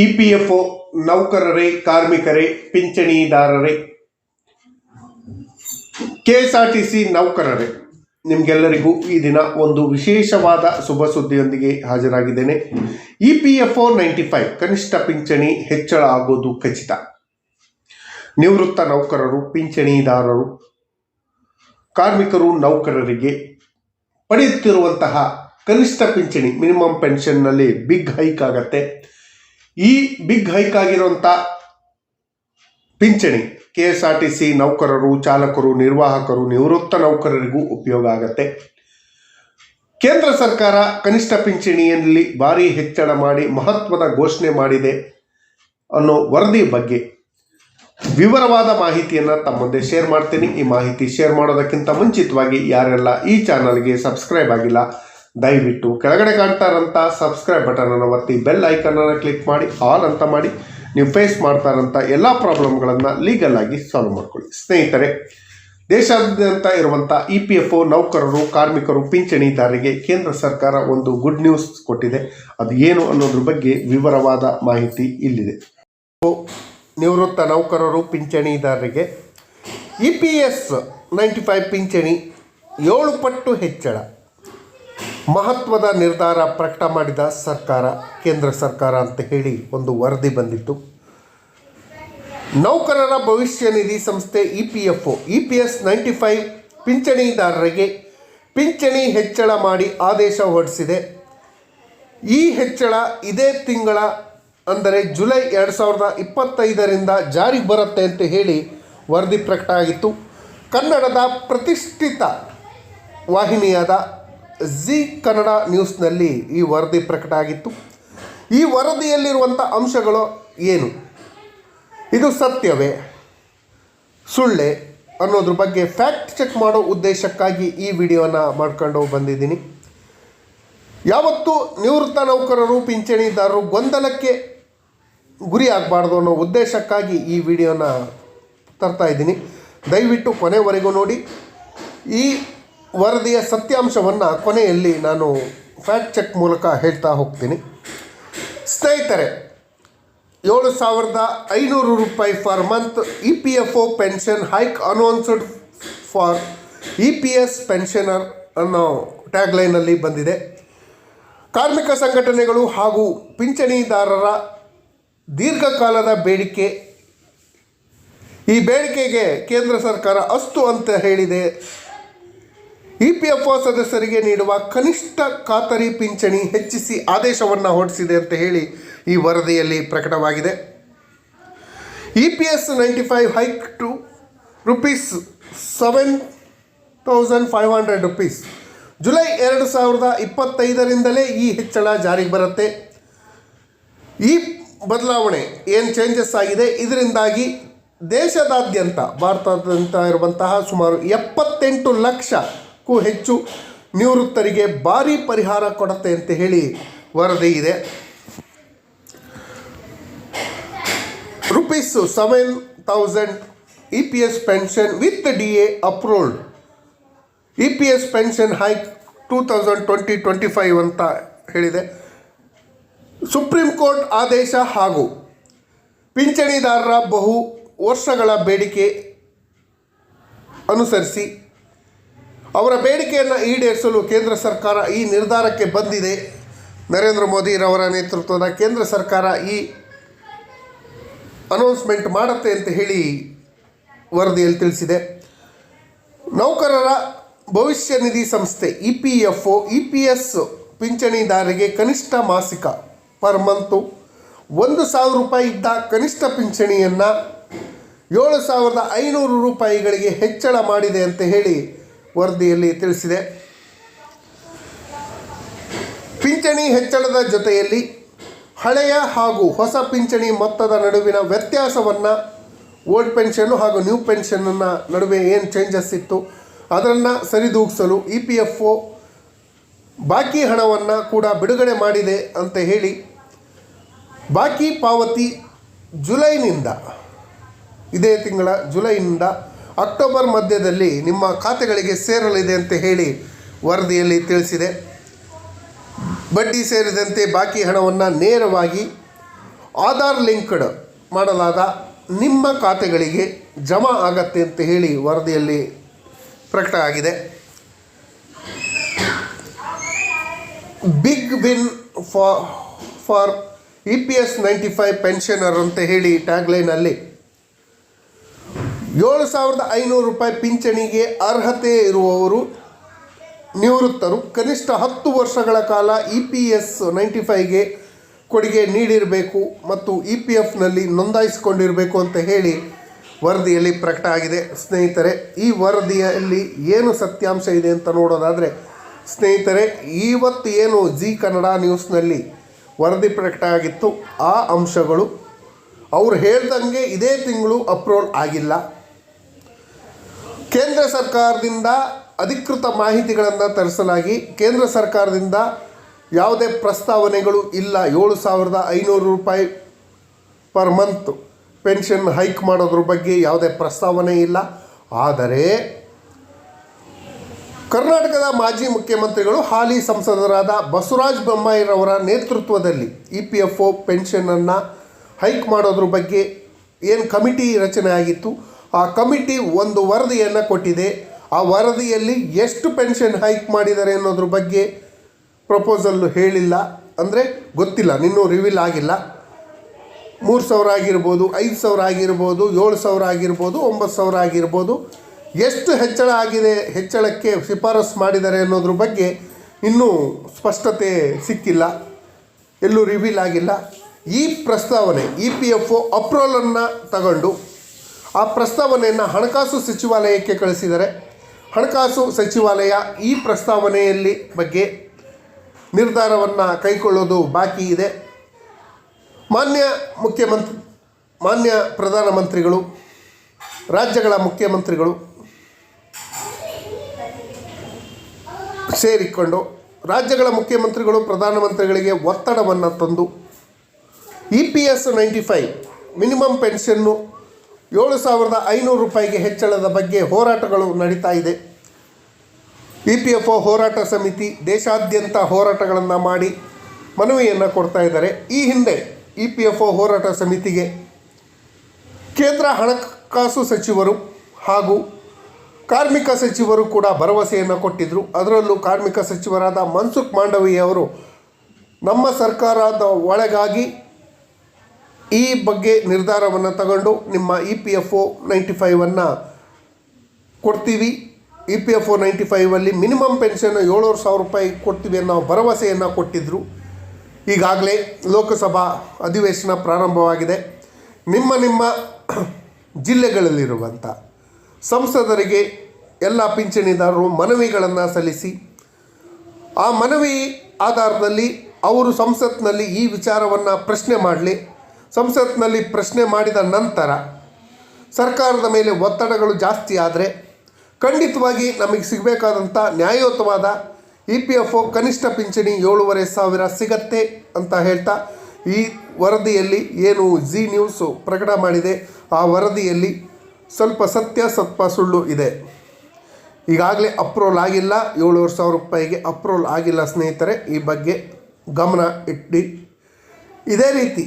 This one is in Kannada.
ಇ ಪಿ ಎಫ್ ಒ ನೌಕರರೇ, ಕಾರ್ಮಿಕರೇ, ಪಿಂಚಣಿದಾರರೇ K S R T C ನೌಕರರೇ. ನಿಮಗೆಲ್ಲರಿಗೂ ಈ ದಿನ ಒಂದು ವಿಶೇಷವಾದ ಶುಭ ಸುದ್ದಿಯೊಂದಿಗೆ ಹಾಜರಾಗಿದ್ದೇನೆ. E P F O ninety five, ಕನಿಷ್ಠ ಪಿಂಚಣಿ ಹೆಚ್ಚಳ ಆಗೋದು ಖಚಿತ. ನಿವೃತ್ತ ನೌಕರರು, ಪಿಂಚಣಿದಾರರು, ಕಾರ್ಮಿಕರು, ನೌಕರರಿಗೆ ಪಡೆಯುತ್ತಿರುವಂತಹ ಕನಿಷ್ಠ ಪಿಂಚಣಿ, ಮಿನಿಮಮ್ ಪೆನ್ಷನ್ನಲ್ಲಿ ಬಿಗ್ ಹೈಕ್ ಆಗತ್ತೆ. ಈ ಬಿಗ್ ಹೈಕ್ ಆಗಿರುವಂಥ ಪಿಂಚಣಿ, K S R T C ನೌಕರರು, ಚಾಲಕರು, ನಿರ್ವಾಹಕರು, ನಿವೃತ್ತ ನೌಕರರಿಗೂ ಉಪಯೋಗ ಆಗತ್ತೆ. ಕೇಂದ್ರ ಸರ್ಕಾರ ಕನಿಷ್ಠ ಪಿಂಚಣಿಯಲ್ಲಿ ಭಾರಿ ಹೆಚ್ಚಳ ಮಾಡಿ ಮಹತ್ವದ ಘೋಷಣೆ ಮಾಡಿದೆ ಅನ್ನೋ ವರದಿ ಬಗ್ಗೆ ವಿವರವಾದ ಮಾಹಿತಿಯನ್ನು ತಮ್ಮೊಂದೇ ಮುಂದೆ ಶೇರ್ ಮಾಡ್ತೀನಿ. ಈ ಮಾಹಿತಿ ಶೇರ್ ಮಾಡೋದಕ್ಕಿಂತ ಮುಂಚಿತವಾಗಿ ಯಾರೆಲ್ಲ ಈ ಚಾನಲ್ಗೆ ಸಬ್ಸ್ಕ್ರೈಬ್ ಆಗಿಲ್ಲ ದಯವಿಟ್ಟು ಕೆಳಗಡೆ ಕಾಣ್ತಾ ಇರೋಂಥ ಸಬ್ಸ್ಕ್ರೈಬ್ ಬಟನನ್ನು ಒತ್ತಿ ಬೆಲ್ ಐಕನನ್ನು ಕ್ಲಿಕ್ ಮಾಡಿ ಆಲ್ ಅಂತ ಮಾಡಿ, ನೀವು ಫೇಸ್ ಮಾಡ್ತಾ ಇರೋಂಥ ಎಲ್ಲ ಪ್ರಾಬ್ಲಮ್ಗಳನ್ನು ಲೀಗಲ್ ಆಗಿ ಸಾಲ್ವ್ ಮಾಡ್ಕೊಳ್ಳಿ. ಸ್ನೇಹಿತರೆ, ದೇಶಾದ್ಯಂತ ಇರುವಂಥ ಇ ಪಿ ಎಫ್ ಒ ನೌಕರರು, ಕಾರ್ಮಿಕರು, ಪಿಂಚಣಿದಾರರಿಗೆ ಕೇಂದ್ರ ಸರ್ಕಾರ ಒಂದು ಗುಡ್ ನ್ಯೂಸ್ ಕೊಟ್ಟಿದೆ. ಅದು ಏನು ಅನ್ನೋದ್ರ ಬಗ್ಗೆ ವಿವರವಾದ ಮಾಹಿತಿ ಇಲ್ಲಿದೆ. ನಿವೃತ್ತ ನೌಕರರು, ಪಿಂಚಣಿದಾರರಿಗೆ E P S ninety five ಪಿಂಚಣಿ ಏಳು ಪಟ್ಟು ಹೆಚ್ಚಳ. ಮಹತ್ವದ ನಿರ್ಧಾರ ಪ್ರಕಟ ಮಾಡಿದ ಸರ್ಕಾರ, ಕೇಂದ್ರ ಸರ್ಕಾರ ಅಂತ ಹೇಳಿ ಒಂದು ವರದಿ ಬಂದಿತ್ತು. ನೌಕರರ ಭವಿಷ್ಯ ನಿಧಿ ಸಂಸ್ಥೆ E P F O. E P S ninety five ಪಿಂಚಣಿದಾರರಿಗೆ ಪಿಂಚಣಿ ಹೆಚ್ಚಳ ಮಾಡಿ ಆದೇಶ ಹೊರಡಿಸಿದೆ. ಈ ಹೆಚ್ಚಳ ಇದೇ ತಿಂಗಳ, ಅಂದರೆ ಜುಲೈ ಎರಡು ಸಾವಿರದ ಇಪ್ಪತ್ತೈದರಿಂದ ಜಾರಿಗೆ ಬರುತ್ತೆ ಅಂತ ಹೇಳಿ ವರದಿ ಪ್ರಕಟ ಆಗಿತ್ತು. ಕನ್ನಡದ ಪ್ರತಿಷ್ಠಿತ ವಾಹಿನಿಯಾದ ಜಿ ಕನ್ನಡ ನ್ಯೂಸ್ನಲ್ಲಿ ಈ ವರದಿ ಪ್ರಕಟ ಆಗಿತ್ತು. ಈ ವರದಿಯಲ್ಲಿರುವಂಥ ಅಂಶಗಳು ಏನು? ಇದು ಸತ್ಯವೇ? ಸುಳ್ಳೆ? ಅನ್ನೋದ್ರ ಬಗ್ಗೆ ಫ್ಯಾಕ್ಟ್ ಚೆಕ್ ಮಾಡೋ ಉದ್ದೇಶಕ್ಕಾಗಿ ಈ ವಿಡಿಯೋನ ಮಾಡ್ಕೊಂಡು ಬಂದಿದ್ದೀನಿ. ಯಾವತ್ತೂ ನಿವೃತ್ತ ನೌಕರರು, ಪಿಂಚಣಿದಾರರು ಗೊಂದಲಕ್ಕೆ ಗುರಿ ಆಗಬಾರ್ದು ಅನ್ನೋ ಉದ್ದೇಶಕ್ಕಾಗಿ ಈ ವಿಡಿಯೋನ ತರ್ತಾ ಇದ್ದೀನಿ. ದಯವಿಟ್ಟು ಕೊನೆವರೆಗೂ ನೋಡಿ. ಈ ವರದಿಯ ಸತ್ಯಾಂಶವನ್ನು ಕೊನೆಯಲ್ಲಿ ನಾನು ಫ್ಯಾಕ್ಟ್ ಚೆಕ್ ಮೂಲಕ ಹೇಳ್ತಾ ಹೋಗ್ತೀನಿ. ಸ್ನೇಹಿತರೆ, ಏಳು ಸಾವಿರದ ಐನೂರು ರೂಪಾಯಿ for month E P F O pension hike announced for E P S pensioner ಅನ್ನೋ ಟ್ಯಾಗ್ಲೈನಲ್ಲಿ ಬಂದಿದೆ. ಕಾರ್ಮಿಕ ಸಂಘಟನೆಗಳು ಹಾಗೂ ಪಿಂಚಣಿದಾರರ ದೀರ್ಘಕಾಲದ ಬೇಡಿಕೆ, ಈ ಬೇಡಿಕೆಗೆ ಕೇಂದ್ರ ಸರ್ಕಾರ ಅಸ್ತು ಅಂತ ಹೇಳಿದೆ. ಇ ಪಿ ಎಫ್ ಒ ಸದಸ್ಯರಿಗೆ ನೀಡುವ ಕನಿಷ್ಠ ಖಾತರಿ ಪಿಂಚಣಿ ಹೆಚ್ಚಿಸಿ ಆದೇಶವನ್ನು ಹೊರಡಿಸಿದೆ ಅಂತ ಹೇಳಿ ಈ ವರದಿಯಲ್ಲಿ ಪ್ರಕಟವಾಗಿದೆ. E P S ninety five hike to rupees seven thousand five hundred rupees. July ಎರಡು ಸಾವಿರದ ಇಪ್ಪತ್ತೈದರಿಂದಲೇ ಈ ಹೆಚ್ಚಳ ಜಾರಿಗೆ ಬರುತ್ತೆ. ಈ ಬದಲಾವಣೆ ಏನು ಚೇಂಜಸ್ ಆಗಿದೆ? ಇದರಿಂದಾಗಿ ದೇಶದಾದ್ಯಂತ ಭಾರತದಂತ ಇರುವಂತಹ ಸುಮಾರು ಎಪ್ಪತ್ತೆಂಟು ಲಕ್ಷಕ್ಕೂ ಹೆಚ್ಚು ನಿವೃತ್ತರಿಗೆ ಭಾರಿ ಪರಿಹಾರ ಕೊಡತ್ತೆ ಅಂತ ಹೇಳಿ ವರದಿ ಇದೆ. Rupees seven thousand E P S pension with D A approved. E P S pension hike two thousand twenty twenty five ಅಂತ ಹೇಳಿದೆ. ಸುಪ್ರೀಂ ಕೋರ್ಟ್ ಆದೇಶ ಹಾಗೂ ಪಿಂಚಣಿದಾರರ ಬಹು ವರ್ಷಗಳ ಬೇಡಿಕೆ ಅನುಸರಿಸಿ ಅವರ ಬೇಡಿಕೆಯನ್ನು ಈಡೇರಿಸಲು ಕೇಂದ್ರ ಸರ್ಕಾರ ಈ ನಿರ್ಧಾರಕ್ಕೆ ಬಂದಿದೆ. ನರೇಂದ್ರ ಮೋದಿರವರ ನೇತೃತ್ವದ ಕೇಂದ್ರ ಸರ್ಕಾರ ಈ ಅನೌನ್ಸ್ಮೆಂಟ್ ಮಾಡುತ್ತೆ ಅಂತ ಹೇಳಿ ವರದಿಯಲ್ಲಿ ತಿಳಿಸಿದೆ. ನೌಕರರ ಭವಿಷ್ಯ ನಿಧಿ ಸಂಸ್ಥೆ E P F O, E P S ಪಿಂಚಣಿದಾರರಿಗೆ ಕನಿಷ್ಠ ಮಾಸಿಕ ಪರ್ ಮಂತು ಒಂದು ಸಾವಿರ ರೂಪಾಯಿ ಇದ್ದ ಕನಿಷ್ಠ ಪಿಂಚಣಿಯನ್ನು ಏಳು ಸಾವಿರದ ಐನೂರು ರೂಪಾಯಿಗಳಿಗೆ ಹೆಚ್ಚಳ ಮಾಡಿದೆ ಅಂತ ಹೇಳಿ ವರದಿಯಲ್ಲಿ ತಿಳಿಸಿದೆ. ಪಿಂಚಣಿ ಹೆಚ್ಚಳದ ಜೊತೆಯಲ್ಲಿ ಹಳೆಯ ಹಾಗೂ ಹೊಸ ಪಿಂಚಣಿ ಮೊತ್ತದ ನಡುವಿನ ವ್ಯತ್ಯಾಸವನ್ನು ಓಲ್ಡ್ ಪೆನ್ಷನ್ನು ಹಾಗೂ ನ್ಯೂ ಪೆನ್ಷನ್ನ ನಡುವೆ ಏನು ಚೇಂಜಸ್ ಇತ್ತು, ಅದನ್ನು ಸರಿದೂಗಿಸಲು ಇ ಪಿ ಎಫ್ ಒ ಬಾಕಿ ಹಣವನ್ನು ಕೂಡ ಬಿಡುಗಡೆ ಮಾಡಿದೆ ಅಂತ ಹೇಳಿ, ಬಾಕಿ ಪಾವತಿ ಜುಲೈನಿಂದ, ಇದೇ ತಿಂಗಳ ಜುಲೈನಿಂದ ಅಕ್ಟೋಬರ್ ಮಧ್ಯದಲ್ಲಿ ನಿಮ್ಮ ಖಾತೆಗಳಿಗೆ ಸೇರಲಿದೆ ಅಂತ ಹೇಳಿ ವರದಿಯಲ್ಲಿ ತಿಳಿಸಿದೆ. ಬಡ್ಡಿ ಸೇರಿದಂತೆ ಬಾಕಿ ಹಣವನ್ನು ನೇರವಾಗಿ ಆಧಾರ್ ಲಿಂಕ್ಡ್ ಮಾಡಲಾದ ನಿಮ್ಮ ಖಾತೆಗಳಿಗೆ ಜಮಾ ಆಗತ್ತೆ ಅಂತ ಹೇಳಿ ವರದಿಯಲ್ಲಿ ಪ್ರಕಟ ಆಗಿದೆ big bin for for E P S ninety five pensioner ಅಂತ ಹೇಳಿ ಟ್ಯಾಗ್ಲೈನಲ್ಲಿ ಏಳು ಸಾವಿರದ ಐನೂರು ರೂಪಾಯಿ ಪಿಂಚಣಿಗೆ ಅರ್ಹತೆ ಇರುವವರು ನಿವೃತ್ತರು. ಕನಿಷ್ಠ ಹತ್ತು ವರ್ಷಗಳ ಕಾಲ ಇ ಪಿ ಎಸ್ ನೈಂಟಿ ಫೈವ್ಗೆ ಕೊಡುಗೆ ನೀಡಿರಬೇಕು ಮತ್ತು ಇ ಪಿ ಎಫ್ನಲ್ಲಿ ನೋಂದಾಯಿಸಿಕೊಂಡಿರಬೇಕು ಅಂತ ಹೇಳಿ ವರದಿಯಲ್ಲಿ ಪ್ರಕಟ ಆಗಿದೆ. ಸ್ನೇಹಿತರೆ, ಈ ವರದಿಯಲ್ಲಿ ಏನು ಸತ್ಯಾಂಶ ಇದೆ ಅಂತ ನೋಡೋದಾದರೆ, ಸ್ನೇಹಿತರೆ ಇವತ್ತು ಏನು ಜಿ ಕನ್ನಡ ನ್ಯೂಸ್ನಲ್ಲಿ ವರದಿ ಪ್ರಕಟ ಆಗಿತ್ತು, ಆ ಅಂಶಗಳು ಅವ್ರು ಹೇಳ್ದಂಗೆ ಇದೇ ತಿಂಗಳು ಅಪ್ರೂವಲ್ ಆಗಿಲ್ಲ. ಕೇಂದ್ರ ಸರ್ಕಾರದಿಂದ ಅಧಿಕೃತ ಮಾಹಿತಿಗಳನ್ನು ತರಿಸಲಾಗಿ ಕೇಂದ್ರ ಸರ್ಕಾರದಿಂದ ಯಾವುದೇ ಪ್ರಸ್ತಾವನೆಗಳು ಇಲ್ಲ. ಏಳು ಸಾವಿರದ ಐನೂರು ರೂಪಾಯಿ ಪರ್ ಮಂತ್ ಪೆನ್ಷನ್ ಹೈಕ್ ಮಾಡೋದ್ರ ಬಗ್ಗೆ ಯಾವುದೇ ಪ್ರಸ್ತಾವನೆ ಇಲ್ಲ. ಆದರೆ ಕರ್ನಾಟಕದ ಮಾಜಿ ಮುಖ್ಯಮಂತ್ರಿಗಳು, ಹಾಲಿ ಸಂಸದರಾದ ಬಸವರಾಜ ಬೊಮ್ಮಾಯಿರವರ ನೇತೃತ್ವದಲ್ಲಿ ಇ ಪಿ ಎಫ್ ಒ ಪೆನ್ಷನನ್ನು ಹೈಕ್ ಮಾಡೋದ್ರ ಬಗ್ಗೆ ಏನು ಕಮಿಟಿ ರಚನೆ ಆಗಿತ್ತು? ಆ ಕಮಿಟಿ ಒಂದು ವರದಿಯನ್ನು ಕೊಟ್ಟಿದೆ. ಆ ವರದಿಯಲ್ಲಿ ಎಷ್ಟು ಪೆನ್ಷನ್ ಹೈಕ್ ಮಾಡಿದ್ದಾರೆ ಅನ್ನೋದ್ರ ಬಗ್ಗೆ ಪ್ರಪೋಸಲ್ಲು ಹೇಳಿಲ್ಲ. ಅಂದರೆ ಗೊತ್ತಿಲ್ಲ ನಿನ್ನೂ ರಿವೀಲ್ ಆಗಿಲ್ಲ. ಮೂರು ಸಾವಿರ ಆಗಿರ್ಬೋದು, ಐದು ಸಾವಿರ ಆಗಿರ್ಬೋದು, ಏಳು ಸಾವಿರ ಆಗಿರ್ಬೋದು, ಒಂಬತ್ತು ಸಾವಿರ ಆಗಿರ್ಬೋದು. ಎಷ್ಟು ಹೆಚ್ಚಳ ಆಗಿದೆ, ಹೆಚ್ಚಳಕ್ಕೆ ಶಿಫಾರಸು ಮಾಡಿದ್ದಾರೆ ಅನ್ನೋದ್ರ ಬಗ್ಗೆ ಇನ್ನೂ ಸ್ಪಷ್ಟತೆ ಸಿಕ್ಕಿಲ್ಲ, ಎಲ್ಲೂ ರಿವೀಲ್ ಆಗಿಲ್ಲ. ಈ ಪ್ರಸ್ತಾವನೆ ಇ ಪಿ ಎಫ್ ಒ ಅಪ್ರೂವಲನ್ನು ತಗೊಂಡು ಆ ಪ್ರಸ್ತಾವನೆಯನ್ನು ಹಣಕಾಸು ಸಚಿವಾಲಯಕ್ಕೆ ಕಳಿಸಿದರೆ ಹಣಕಾಸು ಸಚಿವಾಲಯ ಈ ಪ್ರಸ್ತಾವನೆಯಲ್ಲಿ ಬಗ್ಗೆ ನಿರ್ಧಾರವನ್ನು ಕೈಗೊಳ್ಳೋದು ಬಾಕಿ ಇದೆ. ಮಾನ್ಯ ಮುಖ್ಯಮಂತ್ರಿ, ಮಾನ್ಯ ಪ್ರಧಾನಮಂತ್ರಿಗಳು, ರಾಜ್ಯಗಳ ಮುಖ್ಯಮಂತ್ರಿಗಳು ಸೇರಿಕೊಂಡು ರಾಜ್ಯಗಳ ಮುಖ್ಯಮಂತ್ರಿಗಳು, ಪ್ರಧಾನಮಂತ್ರಿಗಳಿಗೆ ಒತ್ತಡವನ್ನು ತಂದು E P S ninety five minimum pension ಏಳು ಸಾವಿರದ ಐನೂರು ರೂಪಾಯಿಗೆ ಹೆಚ್ಚಳದ ಬಗ್ಗೆ ಹೋರಾಟಗಳು ನಡೀತಾ ಇದೆ. ಇ ಪಿ ಎಫ್ ಒ ಹೋರಾಟ ಸಮಿತಿ ದೇಶಾದ್ಯಂತ ಹೋರಾಟಗಳನ್ನು ಮಾಡಿ ಮನವಿಯನ್ನು ಕೊಡ್ತಾ ಇದ್ದಾರೆ. ಈ ಹಿಂದೆ ಇ ಪಿ ಎಫ್ ಒ ಹೋರಾಟ ಸಮಿತಿಗೆ ಕೇಂದ್ರ ಹಣಕಾಸು ಸಚಿವರು ಹಾಗೂ ಕಾರ್ಮಿಕ ಸಚಿವರು ಕೂಡ ಭರವಸೆಯನ್ನು ಕೊಟ್ಟಿದ್ದರು ಅದರಲ್ಲೂ ಕಾರ್ಮಿಕ ಸಚಿವರಾದ ಮನ್ಸುಖ್ ಮಾಂಡವಿಯವರು ನಮ್ಮ ಸರ್ಕಾರದ ಒಳಗಾಗಿ ಈ ಬಗ್ಗೆ ನಿರ್ಧಾರವನ್ನು ತಗೊಂಡು ನಿಮ್ಮ E P F O ninety ಫೈವನ್ನು ಕೊಡ್ತೀವಿ. E P F O ninety ಫೈವಲ್ಲಿ minimum pension ಏಳುವರೆ ಸಾವಿರ ರೂಪಾಯಿ ಕೊಡ್ತೀವಿ ಅನ್ನೋ ಭರವಸೆಯನ್ನು ಕೊಟ್ಟಿದ್ದರು ಈಗಾಗಲೇ ಲೋಕಸಭಾ ಅಧಿವೇಶನ ಪ್ರಾರಂಭವಾಗಿದೆ. ನಿಮ್ಮ ನಿಮ್ಮ ಜಿಲ್ಲೆಗಳಲ್ಲಿರುವಂಥ ಸಂಸದರಿಗೆ ಎಲ್ಲ ಪಿಂಚಣಿದಾರರು ಮನವಿಗಳನ್ನು ಸಲ್ಲಿಸಿ. ಆ ಮನವಿ ಆಧಾರದಲ್ಲಿ ಅವರು ಸಂಸತ್ನಲ್ಲಿ ಈ ವಿಚಾರವನ್ನು ಪ್ರಶ್ನೆ ಮಾಡಲಿ. ಸಂಸತ್ನಲ್ಲಿ ಪ್ರಶ್ನೆ ಮಾಡಿದ ನಂತರ ಸರ್ಕಾರದ ಮೇಲೆ ಒತ್ತಡಗಳು ಜಾಸ್ತಿ ಆದರೆ ಖಂಡಿತವಾಗಿ ನಮಗೆ ಸಿಗಬೇಕಾದಂಥ ನ್ಯಾಯಯುತವಾದ ಇ ಪಿ ಎಫ್ ಒ ಕನಿಷ್ಠ ಪಿಂಚಣಿ ಏಳೂವರೆ ಸಾವಿರ ಸಿಗತ್ತೆ ಅಂತ ಹೇಳ್ತಾ ಈ ವರದಿಯಲ್ಲಿ ಏನು ಜಿ ನ್ಯೂಸು ಪ್ರಕಟ ಮಾಡಿದೆ, ಆ ವರದಿಯಲ್ಲಿ ಸ್ವಲ್ಪ ಸತ್ಯ ಸ್ವಲ್ಪ ಸುಳ್ಳು ಇದೆ. ಈಗಾಗಲೇ ಅಪ್ರೂವಲ್ ಆಗಿಲ್ಲ, ಏಳುವರೆ ಸಾವಿರ ರೂಪಾಯಿಗೆ ಅಪ್ರೂವಲ್ ಆಗಿಲ್ಲ ಸ್ನೇಹಿತರೆ, ಈ ಬಗ್ಗೆ ಗಮನ ಇಟ್ಟು. ಇದೇ ರೀತಿ